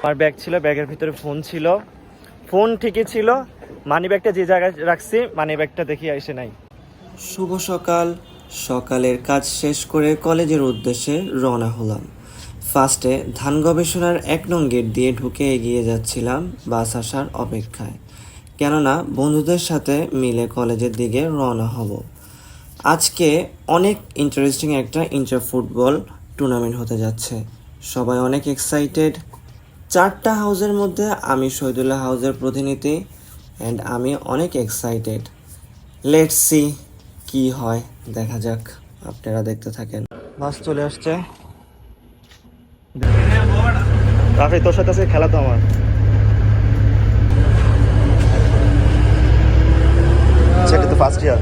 আমার ব্যাগ ছিল ব্যাগের ভিতরে ফোন ছিল। ফোন ঠিকই ছিল। মানি ব্যাগটা যে জায়গায় রাখছি মানি ব্যাগটা দেখি এসে নাই। শুভ সকাল। সকালের কাজ শেষ করে কলেজের উদ্দেশ্যে রওনা হলাম। ফার্স্টে ধান গবেষণার এক নং গেট দিয়ে ঢুকে এগিয়ে যাচ্ছিলাম বাস আসার অপেক্ষায়। কেননা বন্ধুদের সাথে মিলে কলেজের দিকে রওনা হব। আজকে অনেক ইন্টারেস্টিং একটা ইন্টার ফুটবল টুর্নামেন্ট হতে যাচ্ছে। সবাই অনেক এক্সাইটেড চারটা হাউসের মধ্যে আমি শহীদুল্লাহ হাউসের প্রতিনিধি অ্যান্ড আমি অনেক এক্সাইটেড লেটস সি কি হয়। দেখা যাক। আপনারা দেখতে থাকেন। বাস চলে আসছে। রাফি তোর সাথে আজকে খেলা তো আমার। সেটা তো ফার্স্ট ইয়ার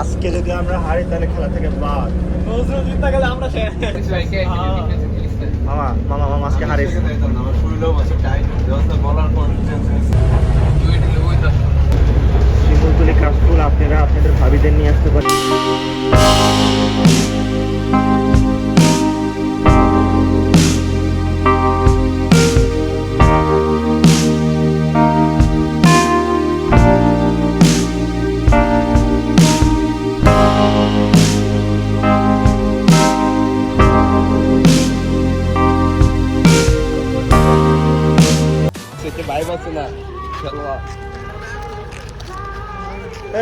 আজকে যদি আমরা হারি, তাহলে খেলা থেকে বাদ। মামা মামা মামা, আজকে হারিস। শিমুলতুলি কাশফুল, আপনারা আপনাদের ভাবিদের নিয়ে আসতে পারেন।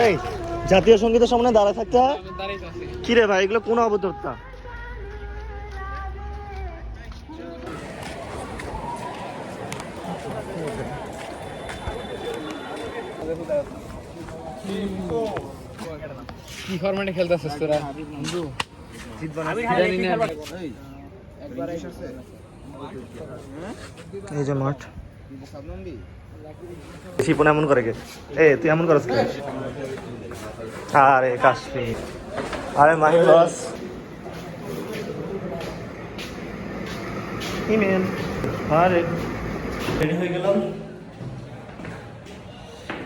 এই জাতীয় সঙ্গীতের সামনে দাঁড়া থাকতে হয়? কি রে ভাই এগুলো কোন অবতরতা কি ফরম্যাটে খেলতেছিস তোরা? এই যে মাঠ। শিপন এমন করে কে? এ তুই এমন করস কে? আরে কাশ্মীর। আরে মাহি বস। ইমেল। আরে রেডি হয়ে গেলাম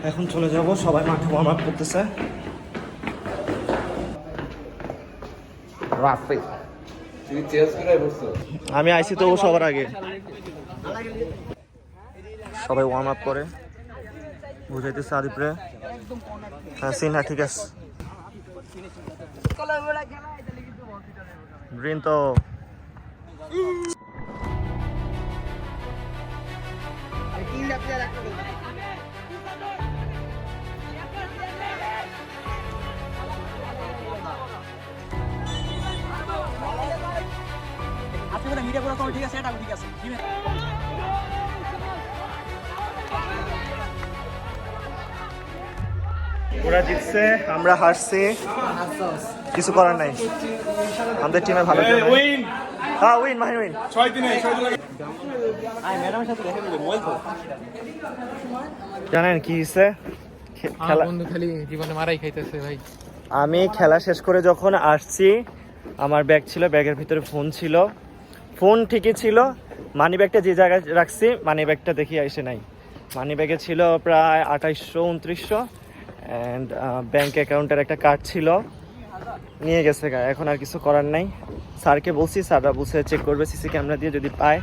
এখন চলে যাব সবাই মাঠে ওয়ার্ম আপ করতেছে। রাফি। আমি আইসি তো সবার আগে। সবাই ওয়ার্ম আপ করে। বুঝাইতেছে আদিপরে হ্যাঁ সিন হ্যাঁ ঠিক আছে। গ্রিন তো। ওরা জিতছে আমরা হারছি। কিছু করার নাই। আমাদের টিমে ভালো কেউ হ্যাঁ উইন মাহি উইন জানেন কি হয়েছে খেলা বন্ধু খালি জীবনে মারাই খাইতেছে ভাই। আমি খেলা শেষ করে যখন আসছি আমার ব্যাগ ছিল ব্যাগের ভিতরে ফোন ছিল। ফোন ঠিকই ছিল। মানি ব্যাগটা যে জায়গায় রাখছি মানি ব্যাগটা দেখি এসে নাই। মানি ব্যাগে ছিল প্রায় আঠাইশশো উনত্রিশশো। অ্যান্ড ব্যাংক অ্যাকাউন্টের একটা কার্ড ছিল। নিয়ে গেছে গা এখন আর কিছু করার নাই। স্যারকে বলছি স্যাররা বুঝে চেক করবে সিসি ক্যামেরা দিয়ে যদি পায়।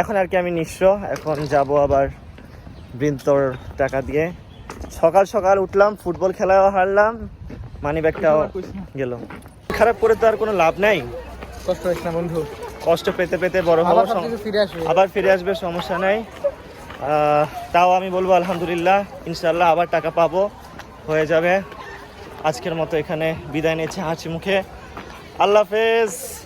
এখন আর কি আমি নিঃস্ব এখন যাব আবার বৃন্তর টাকা দিয়ে। সকাল সকাল উঠলাম ফুটবল খেলাও হারলাম মানি ব্যাগটাও গেল। খারাপ করে তো আর কোনো লাভ নাই। কষ্ট হইস না বন্ধু। কষ্ট পেতে পেতে বড় হব আবার ফিরে আসবে সমস্যা নাই। তাও আমি বলব আলহামদুলিল্লাহ ইনশাল্লাহ আবার টাকা পাবো। হয়ে যাবে। আজকের মতো এখানে বিদায় নিয়েছে হাসি মুখে। আল্লাহ হাফেজ।